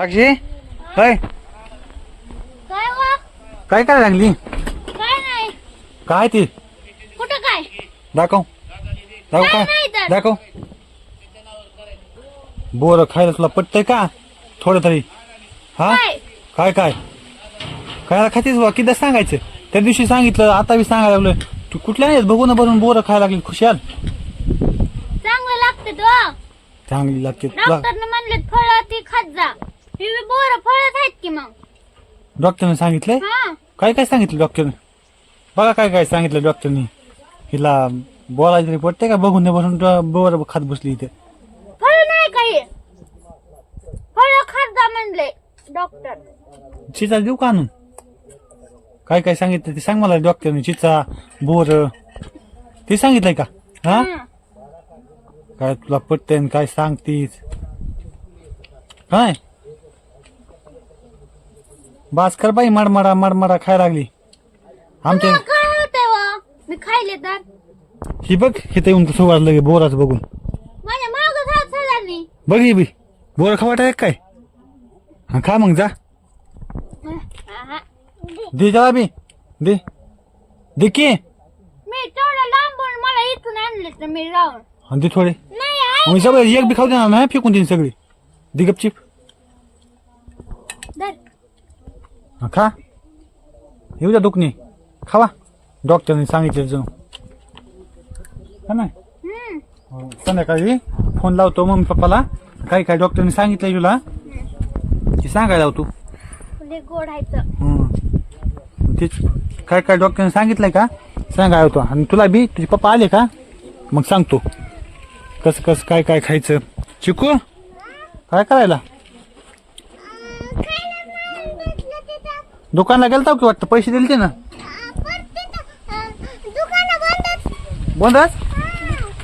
साक्षी काय काय वा काय काय लागली? काय नाही. काय ते? कुठं काय? दाखव. दाखव काय काय? नाही तर. दाखव. बोर खायला तुला पटतंय का? थोडं तरी. हा? काय काय? काय खायला खातीस बा किती सांगायचं? त्या दिवशी सांगितलं आता बी सांगायला लागलोय. तू कुठल्या नाही बघून भरून बोरं खायला लागली. खुशाल. चांगलं लागते तो. चांगली लागते. तुला डॉक्टरने म्हणले फळ ती खात जा. बोर फळच आहेत की मग? डॉक्टरने सांगितलंय? हा. काय काय सांगितलं डॉक्टरने? बघा काय काय सांगितलं डॉक्टरनी. हिला बोलायचं तरी पटते का? बघून नाही बसून बोर खात बसली इथे. फळ नाही काही. फळ खात जा म्हणले डॉक्टर. चिचा देऊ का आणून? काय काय सांगितलं ते सांग मला डॉक्टरने. चिचा बोर. ते सांगितलंय का? हा? हं. काय तुला पटतंय आणि काय सांगतीस? काय बास कर बाई मडमडा मडमडा खायला लागली. आमच्या काय होतंय वा मी खायले तर. ही बघ हे येऊन तू सुवास लगे बोराच बघून. माझ्या माग बघ ही बी. बोर खवाट आहे काय? हा खा मग जा. दे जा बी. दे. दे की. मी तेवढं लांबून मला इथून आणले तर मी राहून दे थोडे. नाही आहे मग सगळं एक बी खाऊ देणार नाही फेकून देईन सगळी. दे गपचिप. हा, खा. येऊ द्या दुखणे. खावा. डॉक्टरने सांगितलं जणू हा नाही हं. हो, संध्याकाळी फोन लावतो मम्मी पप्पाला. काय काय डॉक्टरने सांगितलंय तुला. ते सांगायला लावतो लय गोड आहे तर. हं. तेच काय काय डॉक्टरने सांगितलंय का? सांगायला होतो आणि तुला बी? तुझे पप्पा आले का? मग सांगतो. कसं कसं काय काय खायचं? चिकू? काय करायला? दुकानला गेलता की वाटतं पैसे दिले ते ना बंदच.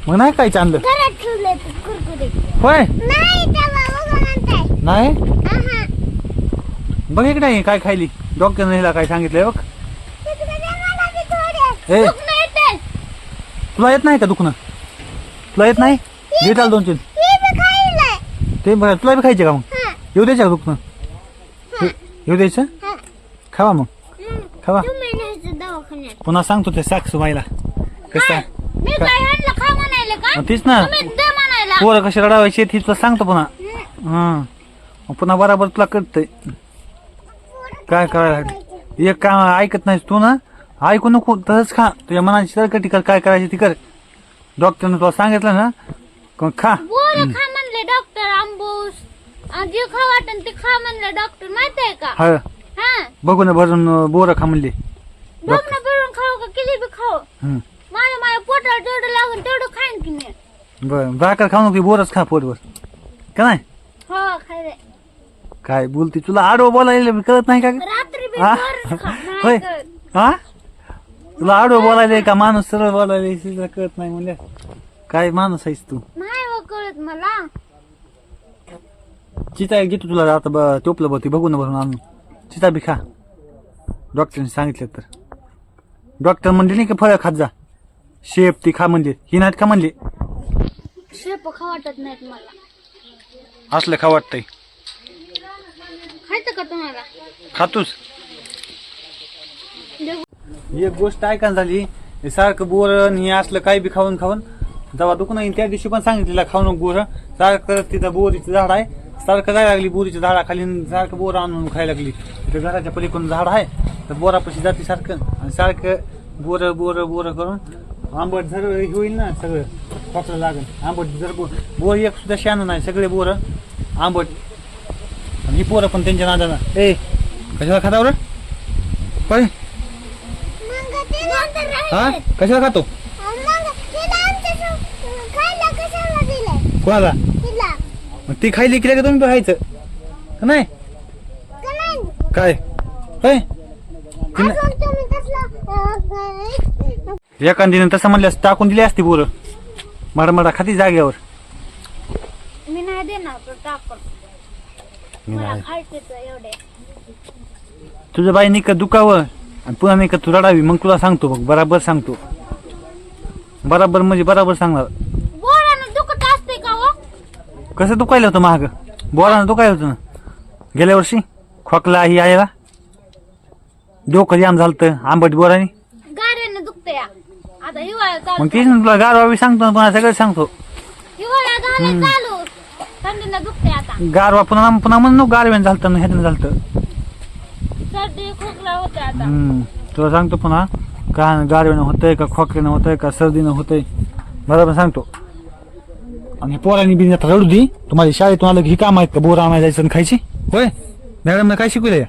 मग नाही काय चांगलं घरात ठेवले कुरकुरे होय? नाही नाही? बघ इकडे आहे काय खायली? डॉक्टरने हिला काय सांगितलंय बघ. ए. तुला येत नाही का दुखणं? तुला येत नाही? घेताल दोन तीन ते बघ, तुला बी खायचे का मग? येऊ द्यायचं का दुखणं? ये- येऊ द्यायचं? खावा मग खावा दवाखान्यात पुन्हा सांगतो ते साक्ष बाईला कसं मी काय आणलं खा म्हणायला का तीच ना तुम्ही दे म्हणायला पोरं कशी रडावायची ती तुला सांगतो पुन्हा हा मग पुन्हा बराबर तुला कळतंय काय करायला लागलं एक काम ऐकत नाहीस तू ना ऐकू नको तसंच खा तुझ्या मनाची सरकटी कर काय करायची ती कर डॉक्टरने तुला सांगितलं ना क- खा बोर खा म्हणले डॉक्टर आंबूस जे खा वाटन ते खा म्हणले डॉक्टर माहीत आहे का हा हा. बघून भरून बोरं खा म्हणली. बघ ना भरून खाऊ का किती बी खाऊ. हं. माझ्या माझ्या पोटाला जेवढं लागून तेवढं खाईन की मी. बरं भाकर खाऊ नको बोरच खा पोटभर. का नाही? हो काय बोलती तुला आडवं बोलायला बी कळत नाही का? ग? रात्री बी हा? बोरच खा नाही होय. हा? तुला आडवं बोलायला का माणूस सरळ बोलायला तुला कळत नाही म्हणल्या. काय माणूस आहेस तू? नाही हो कळत मला. चिता घेतो तुला आता ब- टोपलं बघ ती बघून भरून आणून. चिता बी खा डॉक्टरने सांगितलं तर. डॉक्टर म्हणले नाही का फळं खात जा. शेप ती खा म्हणले ही नाहीत का म्हणले? शेप खा वाटत नाहीत मला. असलं खा वाटतंय. खायचं का तुम्हाला? देऊ. एक गोष्ट ऐकायला झाली हे सारखं बोरण हे असलं काही बी खाऊन खाऊन जेव्हा दुखणं येईल त्या दिवशी पण सांगितलेलं खाऊ नको बोरं सारखं तिथं बोरीचं झाड आहे सारखं जायला लागली बोरीच्या झाडाखाली आणि सारखं बोरं आणून खायला लागली. तिथं घराच्या पलीकडून झाड आहे तर बोरापाशी जाते सारखं आणि सारखं बोरं बोरं बोरं करून आंबट झर हे होईल ना सगळं पकडं लागेल. आंबट जर बोर बोर एक सुद्धा शान नाही सगळे बोरं आंबट. आणि ही पोरं पण त्यांच्या नादानं. ए कशाला खाता बरं? काय हा? कशाला खातो? कोणाला? मग ती खायली की का तुम्ही खायचं का नाही? काय? होय? एखादीने तसं म्हणल्यास टाकून दिली असती बोरं मडमडा खाती जाग्यावर मी नाही देणार टाकून. तुझं बाई निकत दुखावं आणि पुन्हा निकत तू रडावी मग तुला सांगतो बघ बराबर सांगतो. बराबर म्हणजे बराबर सांगणार बोरानं दुखत असते का हो कसं दुखायला होतं महाग बोरानं दुखायला होतं ना. गेल्या वर्षी खोकला ही आहे ना डोकं जाम झालं आंबट बोरानी. गाड्यानं दुखते या आता हिवाळा चालू. मग तेच ना तुला गारवा बी सांगतो पुन्हा सगळं सांगतो. हिवाळा झाला चालू. थंडीनं दुखते आता. गारवा पुन्हा पुन्हा म्हणून नको गारव्यानं झालं ना ह्यानं झालं सर्दी खोकला होते आता. हम्म. तुला सांगतो पुन्हा का गारव्यानं होतंय का खोकल्यानं होतंय का सर्दीनं होतंय. बरोबर सांगतो. आणि पोरांनी बी आता रडू दे. तुम्हाला शाळेतून आलं की ही काम आहेत का? बोर आणायला जायचं आणि खायची? होय? मॅडम काय शिकवलंय?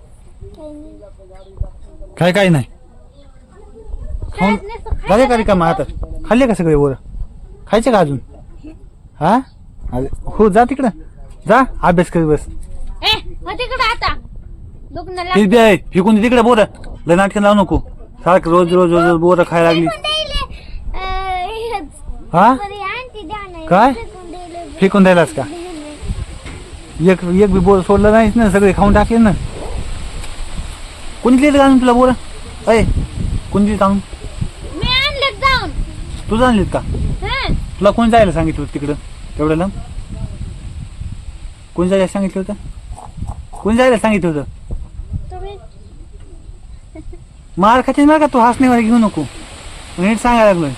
काय काय नाही? खाऊन शाळेत झाले का रिकामा आता? खाल्ले का सगळे बोर? खायचे का अजून? हा? अरे, हो जा तिकडं. जा अभ्यास कर बस. ए तिकडे आता. दुखणं ते लागलं. दे फेकून दे तिकडे बोर. लय नाटकं लावू नको. सारखं रोज रोज रोज रोज बोर खायला लागली. हा. काय? फेकून द्यायले. फेकून द्यायलाच का? एक एक बी बोर सोडलं नाहीच ना सगळे खाऊन टाकले ना. कोणी दिलं आणून तुला बोर? अय कोणी दिलं जाऊन. तू आणलीत का. तुला कोणी जायला सांगितलं होतं तिकडं? तेवढं लांब? कोणी जायला सांगितलं होतं? कोणी जायला सांगितलं होतं? मार खाते ना का तू हसण्यावर घेऊ नको? नीट सांगायला लागलोय.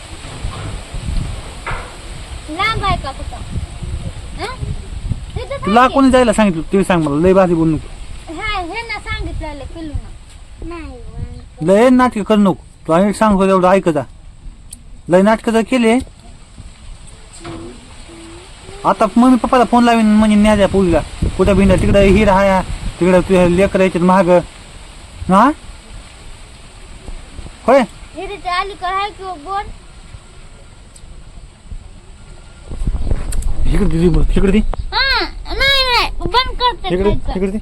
तुला. कोणी जायला सांगितलं? ते सांग मला. लय भाजी बोलू नको. हा हे नाही लय नाटकं करू नको. तू नीट सांगतो तेवढं ऐकता लय नाटकं जर केले आता मम्मी पप्पाला फोन लावीन म्हणजे न्याच्या पुलीला कुठं भिंडा तिकडं हिर हाया तिकडं तुझ्या लेकर याच्यात महाग हा? होय? हिरीच्या इकडे दे दे. हा नाही नाही बंद करते खायचं. दे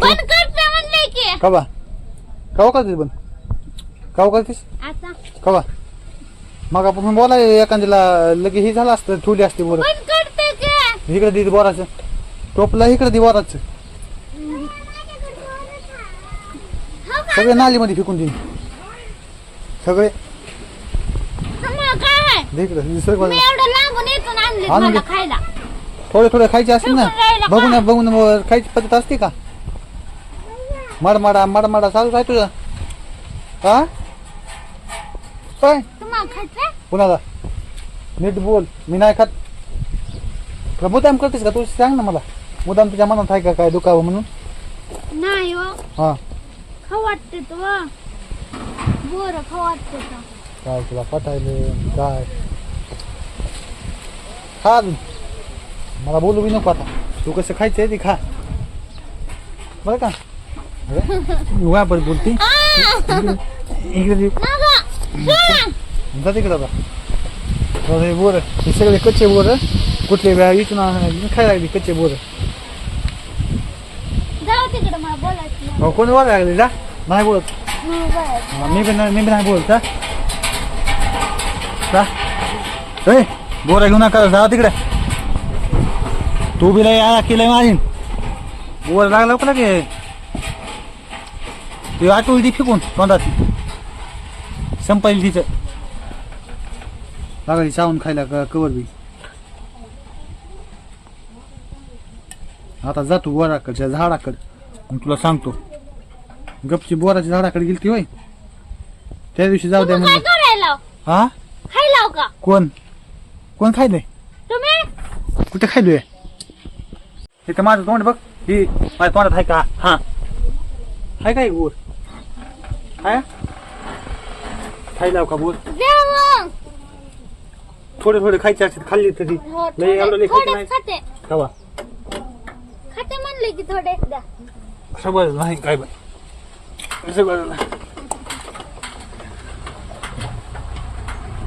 बंद करते म्हणले की. कवा? कवा करतेस कवा करतेस? आता. कवा? मग आपण बोला एखाद्याला लगे हे झालं असतं ठेवली असते बोर बंद करते की. इकडे दे बोराचं. टोपला इकडे दे बोराचं. हो का? सगळे नालीमध्ये फेकून देईन सगळे. तुम्हाला काय आहे? दे इकडे दुसरं मी बाजूला. एवढं आणले आणून मला. खायला. थोडे थोडे खायचे असतील ना? राहिला का? बघून बघून व- खायची पद्धत असते का? मडमाडा मडमाडा चालू आहे तुझं. हा? काय? तुम्हाला खायचंय? कुणाला? नीट बोल. मी नाही खात. मुद्दाम करतेस का? तू सांग ना मला. मुद्दाम तुझ्या मनात आहे का काय दुखावं म्हणून? नाही हो. हा. खाऊ वाटते तो. बोर खाऊ वाटते तो. काय तुला पटायले? काय? खा अजून. मला बोलू बी नको आता. तू कसं खायचंय ते खा. बरं का? वा परत बोलती! इकडे दे. नका. सोडा. जा तिकडे आता तर हे बोर. हे सगळे कच्चे बोर. कुठले वेळा इथून खायला लागली कच्चे बोर. हो कोणी वाढ लागले? जा. नाही बोलत. मी पण नाही- मी पण नाही बोलत ए बोरा घेऊ नका जा तिकडे. तू बी लय आळा केलंय माझी. बोर लागला का की ते. आठवली ती फिकून तोंडात. संपायला तिचं. लागली चावून खायला क- कवर बी. आता जातो बोराकडच्या झाडाकडे. मग तुला सांगतो. गपची बोराच्या झाडाकडे गेली ती होय. त्या दिवशी जाऊ द्या म्हणलं. लाव? हा? खायला का? कोण? कोण खायलंय तुम्ही? कुठे खायलोय? इथं माझं तोंड बघ. ही माझ्या तोंडात आहे का? हा. हाय काय बोर? हाय खायला का बोर. थोडे थोडे खायचे असतात खाल्ली तरी. हो, एवढं खायचं नाही. थोडेच खाते. खावा. खाते म्हणले की थोडे. द्या. सगळं नाही काय बाय सगळं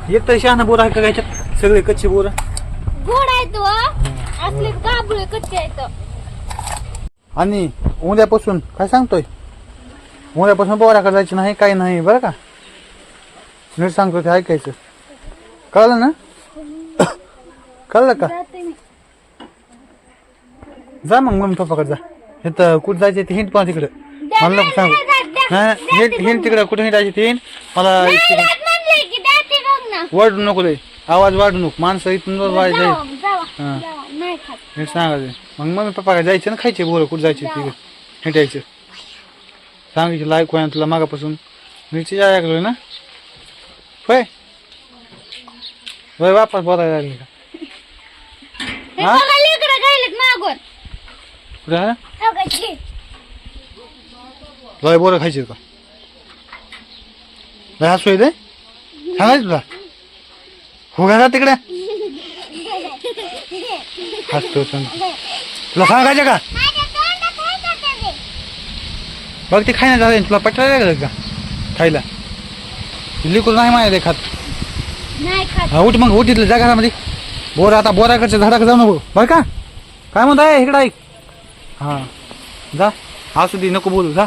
एक तर शहाणा बोर आहे का याच्यात? सगळे कच्चे बोर? गोड आहे तो असले गाबुळे कच्चे आहे तो आणि उद्यापासून काय सांगतोय? उद्यापासून बोराकडे जायचं नाही काही नाही बरं का? नीट सांगतो ते ऐकायचं. कळलं ना? कळलं का? जाते मी. जा मग मम्मी पप्पाकडे जा. तर कुठं जायचं ते हिंट पण तिकडं. मला नको सांगू. नाही हिंट हिंट तिकडं कुठं हिंटायची ते हिंट मला नाही म्हणले की बघ ना. नको लय. आवाज वाढू नको माणसं इथून जावा जाईल. जावा हा. जावा. नाही खात. नीट सांगायचं मग मम्मी पप्पाकडे जायचं ना खायचे बोरं कुठं जायचे तिकडे? हिंडायचं ऐकू आहे ना तुला मागापासून. मिरची जाय लागलोय ना? होय? होय वापस बोलायला लागली का? हे हा? बघा लेकरं गायलेत मागून. कुठं? आहे? हो का, छी. लय बोरं खायचे का? लय हसू येते सांगायचं तुला? हो घाला तिकडे. हसतो तुला सांगायचं का? माझ्या आहे? बघ ते खायला झालं तुला लागलं का? खायला. लिकून नाही माहिती खात. हा उठ मग उठ इथलं जा घरामध्ये बोर आता बोराकडच्या झाडाकडे जाऊ नको. बरं का? काय म्हणताय इकडं ऐक. हा जा. असू दे नको बोलू जा.